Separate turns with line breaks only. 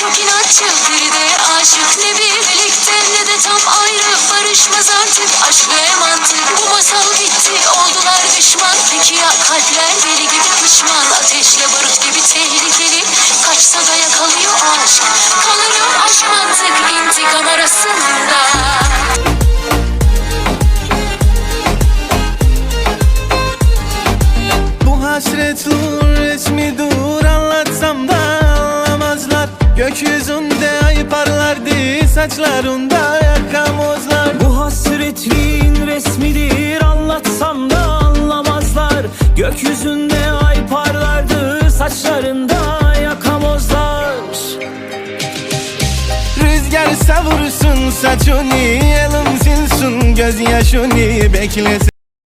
çok inatçı. Biri de aşık ne birlikte ne de tam ayrı. Barışmaz artık aşk ve mantık. Bu masal bitti oldular düşman. Peki ya kalpler? Deli gibi pişman. Ateşle barut gibi tehlikeli. Kaçsa da yakalıyor aşk. Kalıyor aşk mantık intikam arasında.
Bu hasret ruh Gökyüzünde ay parlardı saçlarında yakamozlar
Bu hasretliğin resmidir anlatsam da anlamazlar. Gökyüzünde ay parlardı saçlarında yakamozlar
Rüzgar savursun saçını Elim silsin gözyaşını beklesin